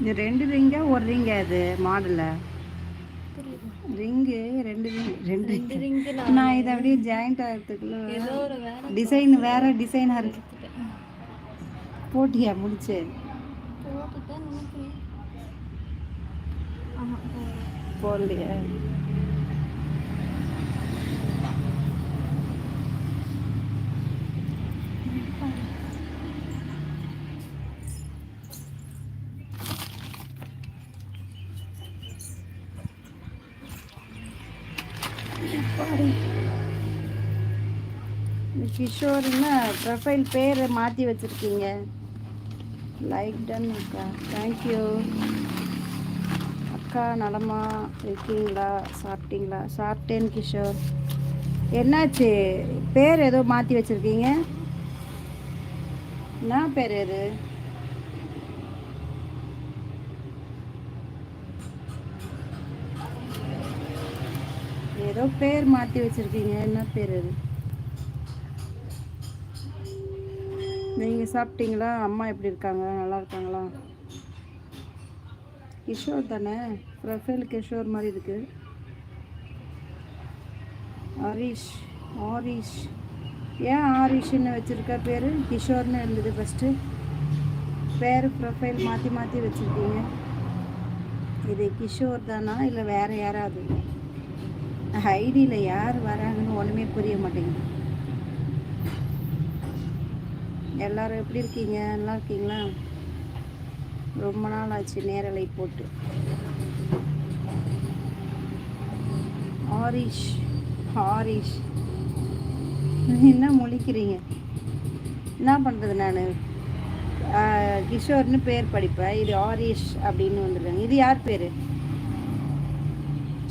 இது ரெண்டு ரிங்கா ஒரு ரிங்கா இது மாடல. ரிங்கு ரெண்டு ரிங் ரெண்டு ரிங்கு. நான் இதை அப்படியே ஜாயிண்ட் ஆகிறதுக்குள்ள டிசைன் வேற டிசைனாக இருக்கு. போட்டியா முடிச்சு. போடலையா? பாரு. இந்த கிஷோர்னா ப்ரொஃபைல் பேரை மாற்றி வச்சுருக்கீங்க. லைக் டன் அக்கா. தேங்க்யூ அக்கா நலமா இருக்கீங்களா? சாப்பிட்டீங்களா? சாப்பிட்டேன் கிஷோர். என்னாச்சு? பேர் ஏதோ மாற்றி வச்சுருக்கீங்க? என்ன பேர் இது? ஏதோ பேர் மாற்றி வச்சுருக்கீங்க. என்ன பேர் அது? நீங்கள் சாப்பிட்டீங்களா? அம்மா எப்படி இருக்காங்க? நல்லா இருக்காங்களா? கிஷோர் தானே? ப்ரொஃபைல் கிஷோர் மாதிரி இருக்கு. ஹரிஷ் ஆரிஷ் ஏன் ஆரிஷ்னு வச்சுருக்க பேர்? கிஷோர்னு இருந்தது ஃபஸ்ட்டு பேர் ப்ரொஃபைல் மாற்றி மாற்றி வச்சுருக்கீங்க. இது கிஷோர் தானா? இல்லை வேறு யாராவது? ஐடியில் யார் வராங்கன்னு ஒன்றுமே புரிய மாட்டேங்குது. எல்லாரும் எப்படி இருக்கீங்க? நல்லா இருக்கீங்களா? ரொம்ப நாள் ஆச்சு நேரலை போட்டு. ஆரிஷ் ஆரிஷ் என்ன முழிக்கிறீங்க? என்ன பண்ணுறது நான்? கிஷோர்னு பேர் படிப்பேன். இது ஆரிஷ் அப்படின்னு வந்துருக்காங்க. இது யார் பேர்?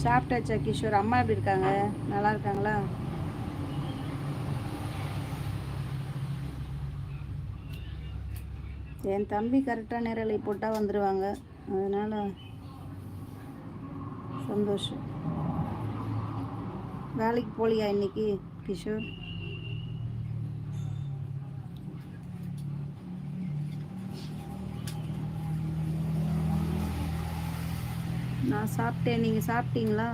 சாப்பிட்டாச்சா கிஷோர்? அம்மா எப்படி இருக்காங்க? நல்லா இருக்காங்களா? என் தம்பி கரெக்டாக நேரலை போட்டால் வந்துடுவாங்க அதனால் சந்தோஷம். வேலைக்கு போலியா இன்னைக்கு கிஷோர்? நான் சாப்பிட்டேன். நீங்கள் சாப்பிட்டீங்களா?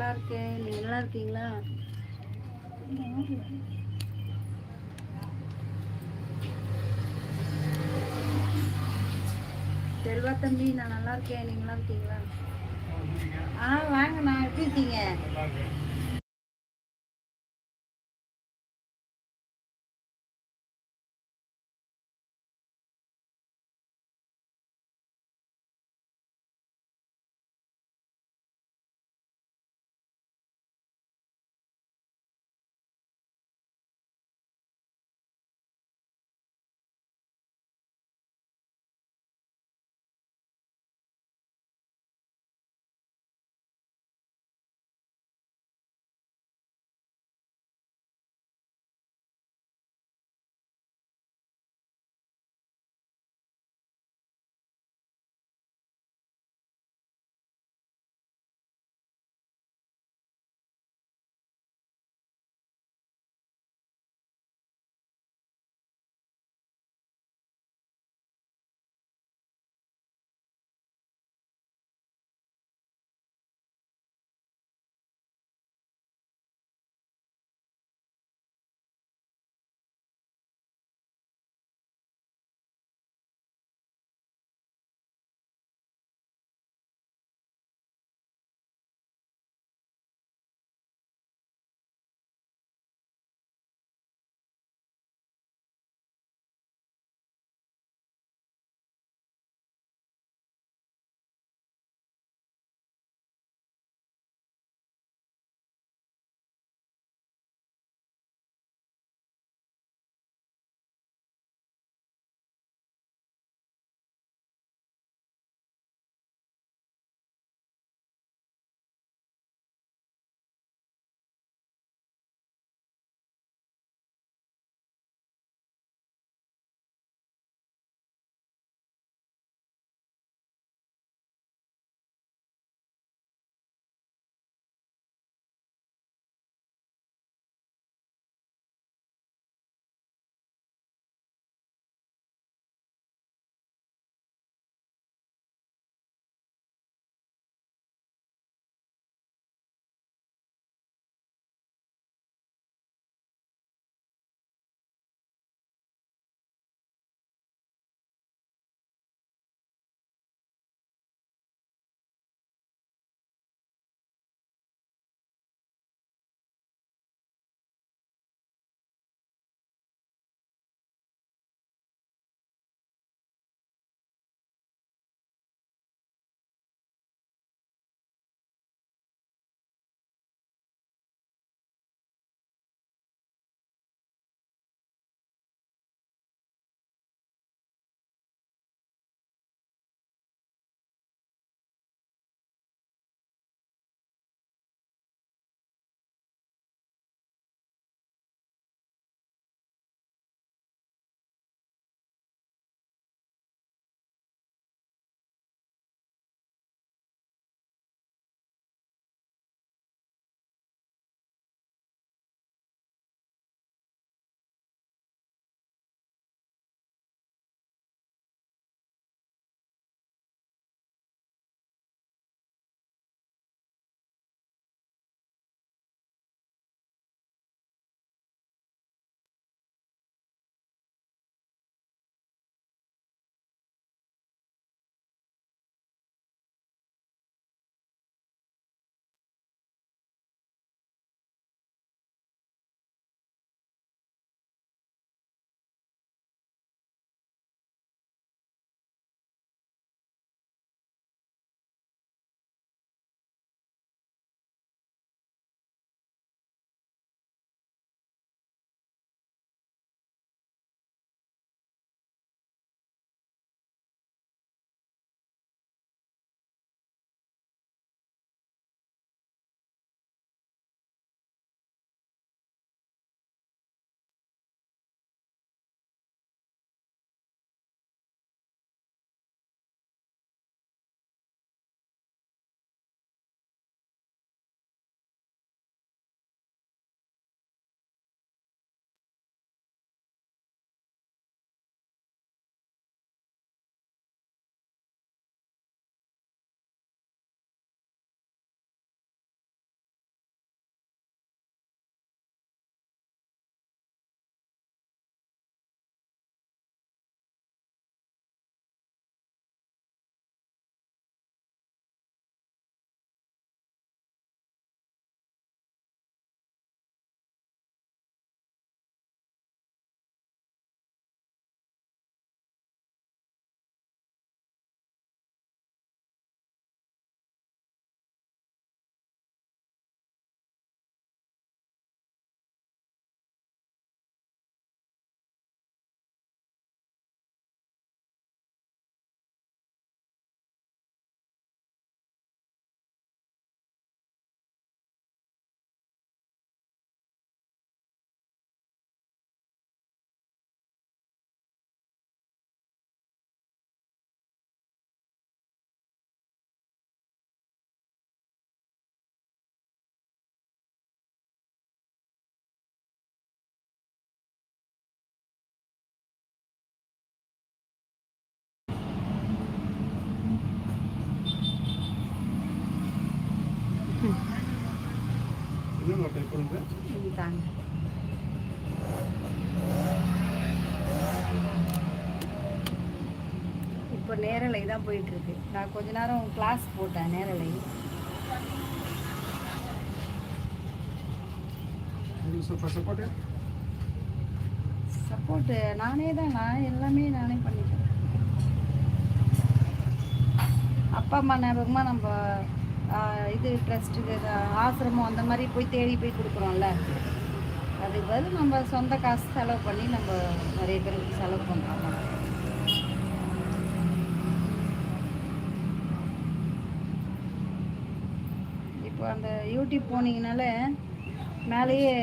நல்லா இருக்கேன் நீங்கள் நல்லா இருக்கீங்களா செல்வா தம்பி நான் நல்லா இருக்கேன் நீங்க நல்லா இருக்கீங்களா ஆ வாங்க நான் எப்படி இருக்கீங்க? கொடுங்க அப்படியே கொடுங்க இப்போ நேரலை தான் போயிட்டுருக்கு. நான் கொஞ்ச நேரம் கிளாஸ் போட்டேன் நேரலை. சப்போர்ட்டு சப்போர்ட்டு நானே தான். நான் எல்லாமே நானே பண்ணிட்டேன். அப்பா அம்மா ஞாபகமாக நம்ம இது ட்ரஸ்ட்டுக்கு ஆசிரமம் அந்த மாதிரி போய் தேடி போய் கொடுக்குறோம்ல. அதுக்கு பதில் நம்ம சொந்த காசு செலவு பண்ணி நம்ம நிறைய பேருக்கு செலவு பண்ணுறோம் இப்போ அந்த யூடியூப் போனீங்கனால மேலேயே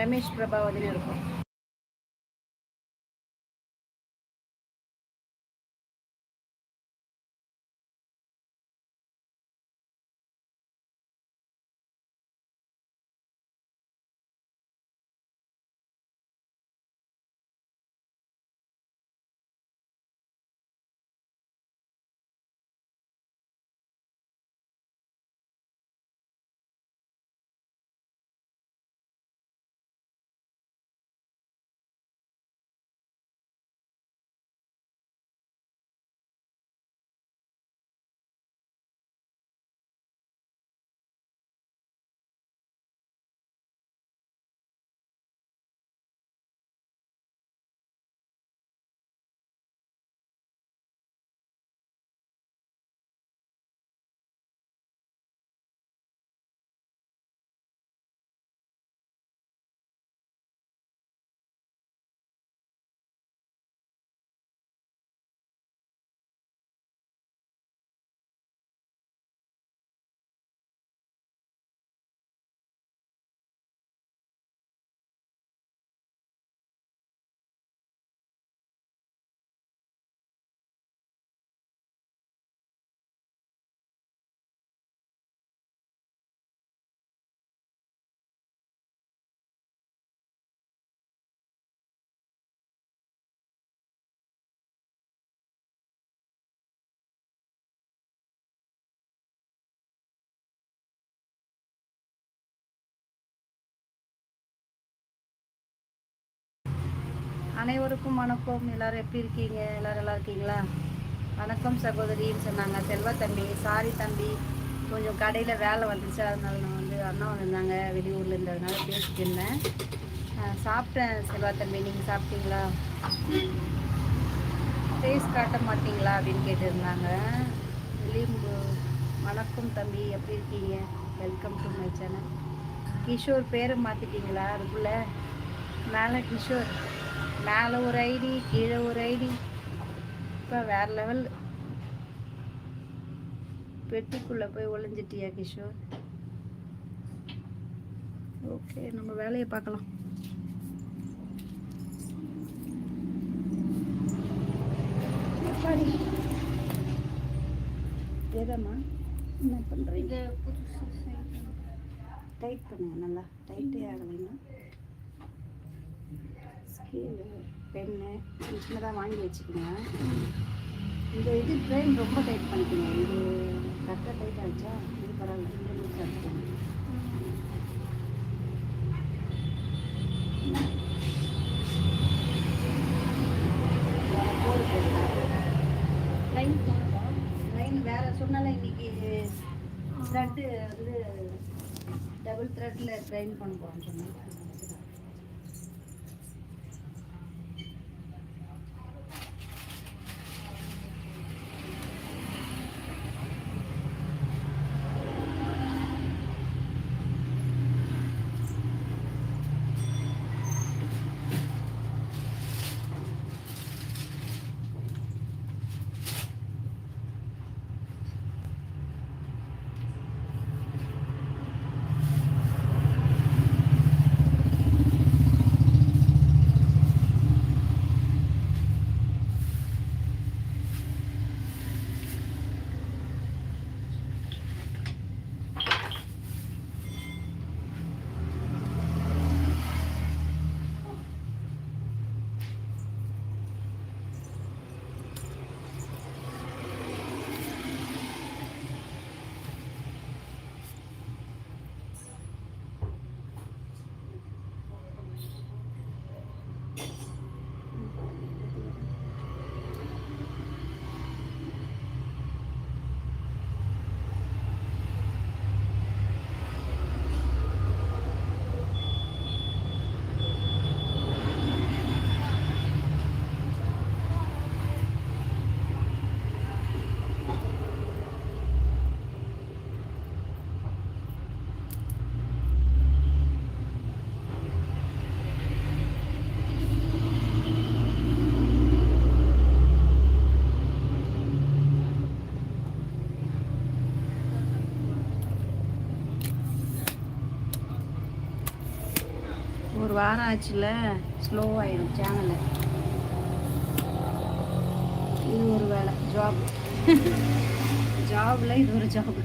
ரமேஷ் பிரபாவதினு இருக்கும். அனைவருக்கும் வணக்கம். எல்லாரும் எப்படி இருக்கீங்க? எல்லாரும் நல்லா இருக்கீங்களா? வணக்கம் சகோதரின்னு சொன்னாங்க. செல்வா தம்பி சாரி தம்பி கொஞ்சம் கடையில் வேலை வந்துச்சு. அதனால நான் வந்து அண்ணா வந்திருந்தாங்க வெளியூரில் இருந்ததுனால பேசிட்டு இருந்தேன். சாப்பிட்டேன் செல்வா தம்பி. நீங்கள் சாப்பிட்டீங்களா? ஃபேஸ் காட்ட மாட்டீங்களா? அப்படின்னு கேட்டிருந்தாங்க. வெளியும் வணக்கம் தம்பி. எப்படி இருக்கீங்க? Welcome to my channel Kishore பேரை மாற்றிட்டீங்களா அதுக்குள்ளே மேலே கிஷோர். மேலே ஒரு ஐடி கீழே ஒரு ஐடி. இப்போ வேற லெவல் பெட்டிக்குள்ளே போய் ஒளிஞ்சிட்டியா கிஷோர்? ஓகே நம்ம வேலையை பார்க்கலாம். எப்பாடி ஏதம்மா என்ன பண்ணுறீங்க. டைட் பண்ணுங்க நல்லா. டைட்டே ஆகலைன்னா. பெண்ணு பென்னு சின்னதாக வாங்கி வச்சுக்கோங்க. இந்த இது ட்ரெயின் ரொம்ப டைட் பண்ணிக்கணும் இது கரெக்டாக டைட் ஆகிடுச்சா இது பரவாயில்ல இந்த லூஸ் ஆகிடுச்சு லைன் லைன் சொன்னால இன்னைக்கு த்ரெட்டு வந்து டபுள் த்ரெட்டில் ட்ரெயின் பண்ண போகிறோம்னு சொன்னாங்க ஒரு வாரம் ஆச்சுல ஸ்லோ ஆயிடும் இது ஒரு வேலை ஜாப் ஜாப்ல இது ஒரு ஜாப்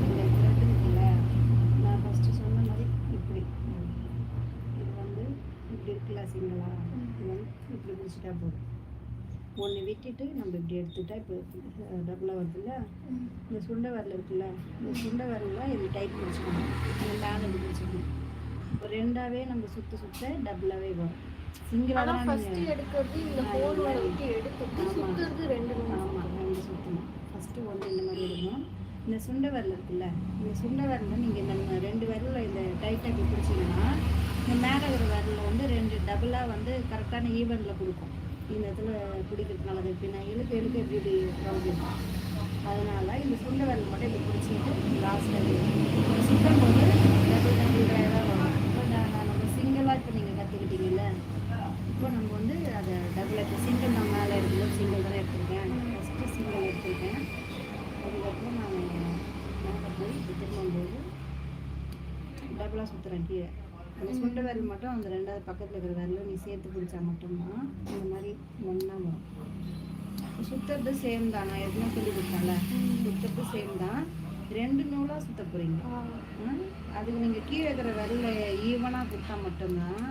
இந்த thread இருக்குல்ல, நான் first சொன்ன மாதிரி இப்படி இது வந்து இப்படி இருக்குல்ல சிங்கிளா இது வந்து இப்படி பிடிச்சிட்டா போதும் ஒன்று விட்டுட்டு எடுத்துட்டா இப்போ டபுளாக வருதுல்ல? இந்த சுண்டை வரல இருக்குல்ல? இந்த சுண்டை வரல இது டைட் பிடிச்சிக்கணும் இந்த மேலே இப்படி பிடிச்சிக்கணும் இப்போ ரெண்டாவே நம்ம சுற்ற சுற்ற டபுளாகவே வரும். சிங்கிளாக நீங்கள் எடுக்கிறது இந்த ஹோல் வரைக்கும் எடுத்துட்டு. சுத்துறது ரெண்டு ஆமாம் ரெண்டு சுற்றணும் ஃபஸ்ட்டு ஒன்று இந்த மாதிரி எடுக்கணும். இந்த சுண்டை விரல் இருக்குல்ல? இந்த சுண்டை விரலில் நீங்கள் இந்த ரெண்டு விரலில் இந்த டைட்டாக இப்படி பிடிச்சிங்கன்னா இந்த மேலே ஒரு விரலில் வந்து ரெண்டு டபுளாக வந்து கரெக்டான ஈவனில் கொடுக்கும். இந்த இடத்துல குடிக்கிறதுனால அது பின்ன இழுக்க இழுக்க எப்படி இப்படி ப்ராப்ளம் அதனால இந்த சுண்டை வேலை மட்டும் இப்படி பிடிச்சிக்கிட்டு லாஸ்ட்டில் சுத்தம் போது டபுள் டபுள் ட்ரைவாக வரும். இப்போ நான் நம்ம சிங்கிளாக இப்போ நீங்கள் கற்றுக்கிட்டீங்கல்ல இப்போ நம்ம வந்து அதை டபுள் இப்போ சிங்கிள் நான் மேலே எடுக்கும்போது சிங்கிள் தானே எடுத்திருக்கேன். ஃபஸ்ட்டு சிங்கிள் எடுத்திருக்கேன். அதுக்கப்புறம் நான் மேலே போய் திரும்பும்போது டபுளாக சுற்றுறேன் கீழே. அந்த சுண்டை விரல் மட்டும் அந்த ரெண்டாவது பக்கத்தில் இருக்கிற விரலும் நீ சேர்த்து பிடிச்சா மட்டும்தான் இந்த மாதிரி ஒன்றா வரும். சுற்றுறது சேம் தான். நான் எதுனா சொல்லி கொடுத்தேன்ல. சுற்றுறது சேம் தான். ரெண்டு நூலாக சுற்ற போகிறீங்க அதுக்கு நீங்கள் கீழே இருக்கிற விரல ஈவனாக கொடுத்தா மட்டும்தான்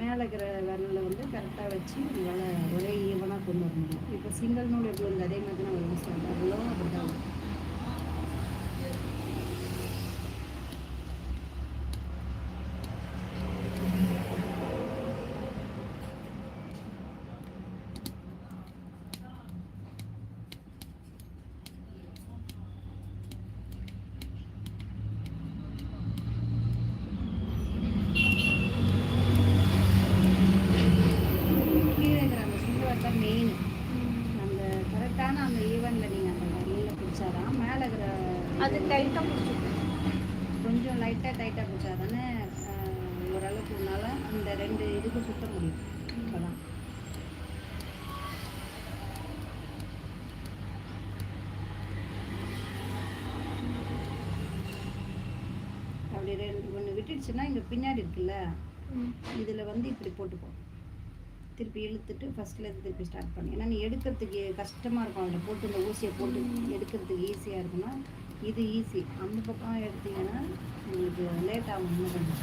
மேலே இருக்கிற விரலில் வந்து கரெக்டாக வச்சு உங்களால் ஒரே ஈவனாக கொண்டு வர முடியும். இப்போ சிங்கிள் நூல் எப்படி வந்து அதே மாதிரி தான் வரும். சார் அவ்வளோ அப்படி தான் வரும் கீழே இருக்கிற அந்த சுண்டு வச்சா மெயின் அந்த கரெக்டான அந்த ஈவனில் நீங்கள் அந்த விரலில் பிடிச்சாதான் மேலே இருக்கிற அது டைட்டா பிடிச்சிருக்கு கொஞ்சம் லைட்டாக டைட்டாக பிடிச்சா தானே ஓரளவுக்கு உன்னால் அந்த ரெண்டு இதுக்கு சுத்த முடியும் இப்போதான் அப்படி விட்டுடுச்சுன்னா இங்கே பின்னாடி இருக்குல்ல இதில் வந்து இப்படி போட்டுப்போம் திருப்பி இழுத்துட்டு ஃபஸ்ட்டில் இருந்து திருப்பி ஸ்டார்ட் பண்ணி. ஏன்னா நீ எடுக்கிறதுக்கு கஷ்டமாக இருக்கும் அதில் போட்டு இந்த ஊசியை போட்டு எடுக்கிறதுக்கு ஈஸியாக இருக்குன்னா இது ஈஸி அந்த பக்கம் எடுத்தீங்கன்னா உங்களுக்கு லேட் ஆகும் இன்னும் கொஞ்சம்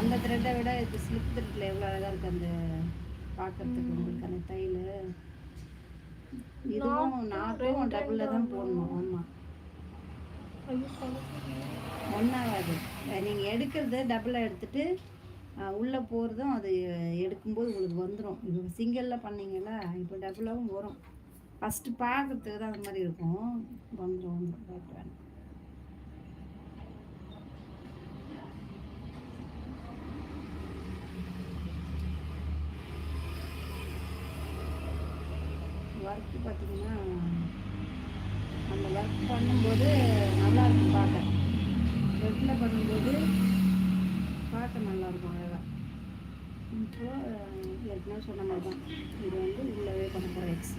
அந்த த்ரெட்டை விட இது ஸ்லிப் த்ரெட்டில் எவ்வளோ அழகாக இருக்குது அந்த பார்க்கறதுக்கு உங்களுக்கு அந்த தையல். இதுவும் நாட்டும் டபுளில் தான் போடணும். ஆமாம். ஒன்றாகாது நீங்கள் எடுக்கிறது டபுளாக எடுத்துட்டு உள்ளே போகிறதும் அது எடுக்கும்போது உங்களுக்கு வந்துடும் இப்போ சிங்கிளில் பண்ணீங்களா இப்போ டபுளாகவும் வரும். ஃபஸ்ட்டு பார்க்கறதுக்கு தான் அந்த மாதிரி இருக்கும். வந்துடும் வந்துடும் பயப்பட ஒர்க்கு பார்த்தீங்கன்னா அந்த ஒர்க் பண்ணும்போது நல்லா இருக்கும் பார்க்க. ரெட்டில் பண்ணும்போது பார்க்க நல்லாயிருக்கும் அழகாக இப்போ ஏற்கனவே சொன்ன மாதிரி தான். இது வந்து உள்ளவே பண்ண போகிற எக்ஸ்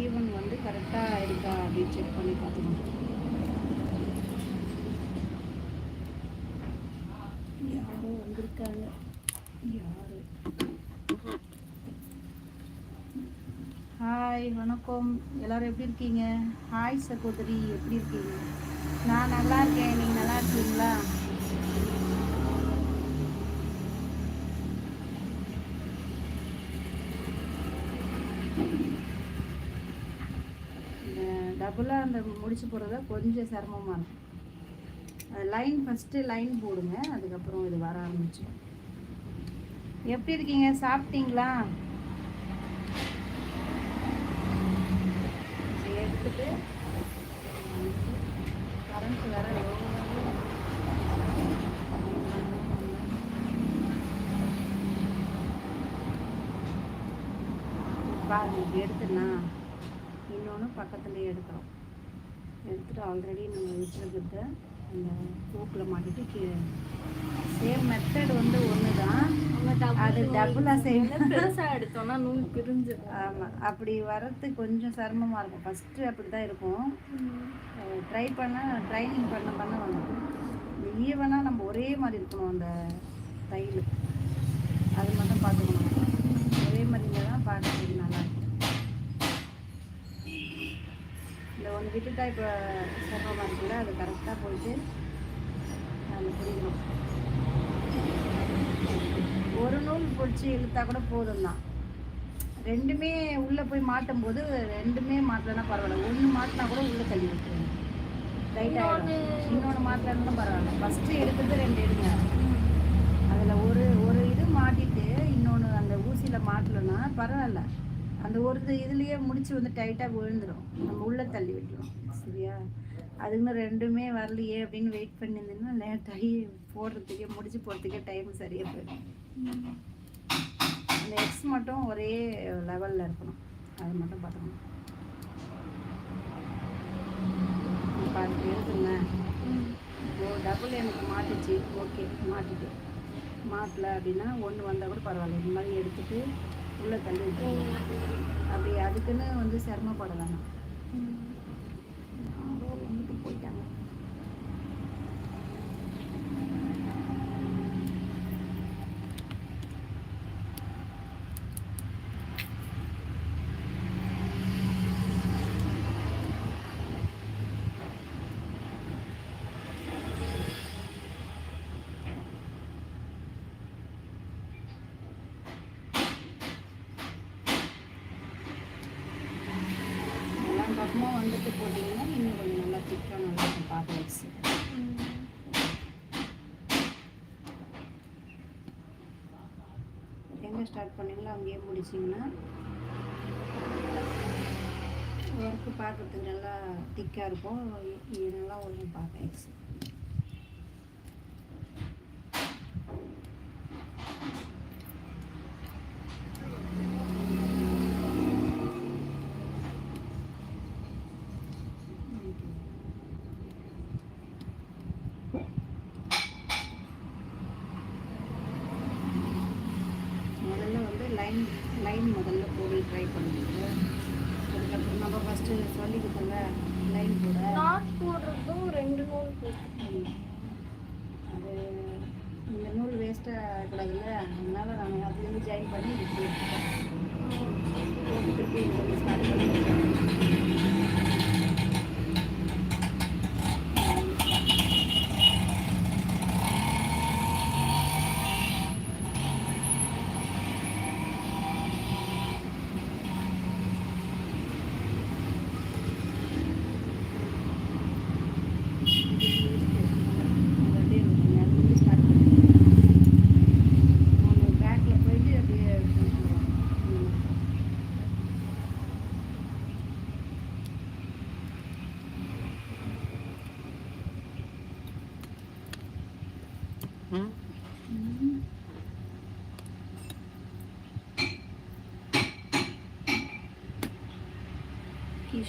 ஈவன் வந்து கரெக்டாக இருக்கா அப்படின்னு செக் பண்ணி பார்த்துக்கணும். யாரோ வந்திருக்காங்க. யாரு ஹாய் வணக்கம். எல்லாரும் எப்படி இருக்கீங்க? ஹாய் சகோதரி. எப்படி இருக்கீங்க? நான் நல்லா இருக்கேன். நீங்கள் நல்லா இருக்கீங்களா? டபுளாக அந்த முடிச்சு போடுறத கொஞ்சம் சிரமமாக இருக்கும் லைன் ஃபஸ்ட்டு லைன் போடுங்க. அதுக்கப்புறம் இது வர ஆரம்பிச்சு எப்படி இருக்கீங்க? சாப்பிட்டீங்களா இதை எடுத்துட்டு கரண்ட் வேற low பாருங்க இப்படி எடுத்துனா இன்னொன்று பக்கத்துலேயே எடுக்கிறோம் எடுத்துட்டு ஆல்ரெடி நம்ம வச்சுருக்கிறத அந்த ஹூக்கில் மாட்டிட்டு கீழே சேம் மெத்தட் வந்து ஒன்று தான் அது டபுளாக செய்யணும். எடுத்தோம்னா நூல் பிரிஞ்சிடும். ஆமாம் அப்படி வர்றதுக்கு கொஞ்சம் சிரமமாக இருக்கும். ஃபஸ்ட்டு அப்படி தான் இருக்கும் ட்ரை பண்ண ட்ரைனிங் பண்ண பண்ண வந்துடும் ஈவனாக நம்ம ஒரே மாதிரி இருக்கணும் அந்த தையல் அது மட்டும் பார்த்துக்கணும். ஒரே மாதிரி தான் பார்க்கறதுக்கு நல்லாயிருக்கும் இந்த ஒன்று விட்டுட்டா இப்போ சிரமமாக இருக்குல்ல அது கரெக்டாக போயிட்டு அதில் பிடிக்கணும் ஒரு நூல் பிடிச்சி இழுத்தா கூட போதும் தான் ரெண்டுமே உள்ளே போய் மாட்டும் போது ரெண்டுமே மாட்டலன்னா பரவாயில்ல. ஒன்று மாட்டினா கூட உள்ளே தள்ளி விட்டுருங்க. டைட் ஆகிடும் இன்னொன்று மாட்டலன்னா பரவாயில்ல. ஃபஸ்ட்டு எடுக்கிறது ரெண்டு எடுங்க. அதில் ஒரு ஒரு இது மாட்டிட்டு இன்னொன்று அந்த ஊசியில் மாட்டலன்னா பரவாயில்ல. அந்த ஒரு இதுலேயே முடிச்சு வந்து டைட்டாக விழுந்துடும் நம்ம உள்ளே தள்ளி விட்டுரும். சரியா? அதுக்குன்னு ரெண்டுமே வரலையே அப்படின்னு வெயிட் பண்ணியிருந்தீங்கன்னா லேட்டாகி போடுறதுக்கே முடிச்சு போகிறதுக்கே டைம் சரியாக போயிடும். நெக்ஸ்ட் எக்ஸ் மட்டும் ஒரே லெவலில் இருக்கணும். அது மட்டும் பார்த்துக்கணும். இப்போ இருக்குங்க ஓ டபுள் எனக்கு மாட்டுச்சு. ஓகே மாட்டிட்டு மாட்டல அப்படின்னா ஒன்று வந்தால் கூட பரவாயில்ல. இந்த மாதிரி எடுத்துட்டு உள்ளே தள்ளி அப்படி அதுக்குன்னு வந்து சிரமப்பட வேணாம் யாரோ வந்துட்டு போயிட்டாங்க எல்லா பக்கமும் வந்துட்டு போட்டிங்கன்னா இன்னும் கொஞ்சம் நல்லா திக்காக நல்லா இருக்கும் பார்க்க வச்சு எங்கே ஸ்டார்ட் பண்ணிங்களோ? அங்கேயே முடிச்சிங்கன்னா. ஒர்க்கு பார்க்குறதுக்கு நல்லா திக்காக இருக்கும். நல்லா ஒன்றும் பார்ப்பேன்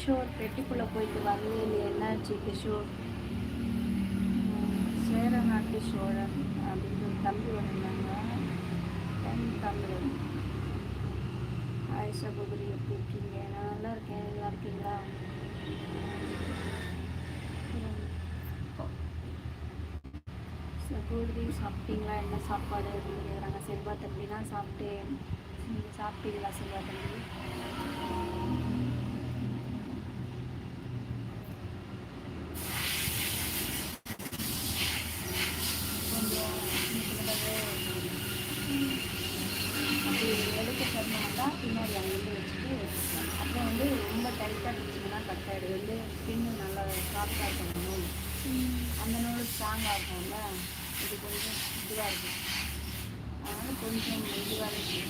கிஷோர் பெட்டிக்குள்ளே போயிட்டு வரலையே என்னாச்சு கிஷோர்? உம், சேர நாட்டு சோழன் அப்படின்னு ஒரு தம்பி வந்திருந்தாங்க. தென் தமிழ் ஹாய் சகோதரி எப்படி இருக்கீங்க? நான் நல்லா இருக்கேன். நல்லா இருக்கீங்களா? சகோதரி சாப்பிட்டீங்களா? என்ன சாப்பாடு அப்படின்னு கேட்குறாங்க செல்வா தம்பினா சாப்பிட்டேன். சாப்பிட்டீங்களா செல்வா தம்பி கொஞ்சம் சின்னதாகவே அப்படி எடுக்க சொன்னோம்னா பின்னாடி அங்கேருந்து வச்சுட்டு அப்புறம் வந்து ரொம்ப டைட்டாக இருந்துச்சுன்னா கட் ஆகிடும் வந்து பின்னு நல்லா சாஃப்டாக இருக்கணும் அந்த நூல் ஸ்ட்ராங்காக இருக்கும்ல இது கொஞ்சம் இதுவாக இருக்கும் கொஞ்சம் இருக்கும்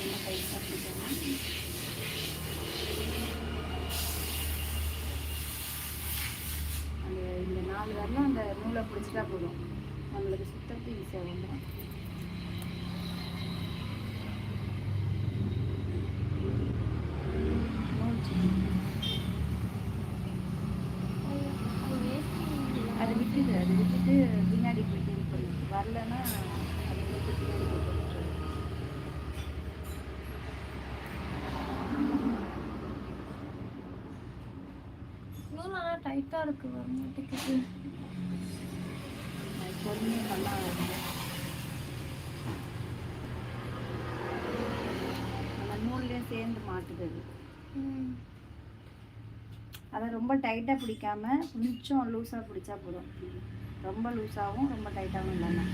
என்ன கை சாப்பிட்டுக்கணும் அந்த இந்த நாலு வரலாம் அந்த நூலை பிடிச்சிட்டா போதும். நம்மளுக்கு சுத்தத்துக்கு ஈஸியாக வந்துடும். அது விட்டுது அது விட்டுட்டு பின்னாடி போயிட்டு வரலன்னா அது விட்டு பின்னாடி போட்டு விட்டுரு. நூலெல்லாம் டைட்டாக இருக்கு வர மாட்டேங்குது பொறுமையாக நல்லா அந்த நூல்லையும் சேர்ந்து மாட்டுது. அதை ரொம்ப டைட்டாக பிடிக்காம கொஞ்சம் லூஸாக பிடிச்சா போதும். ரொம்ப லூஸாகவும் ரொம்ப டைட்டாகவும் இல்லாமல்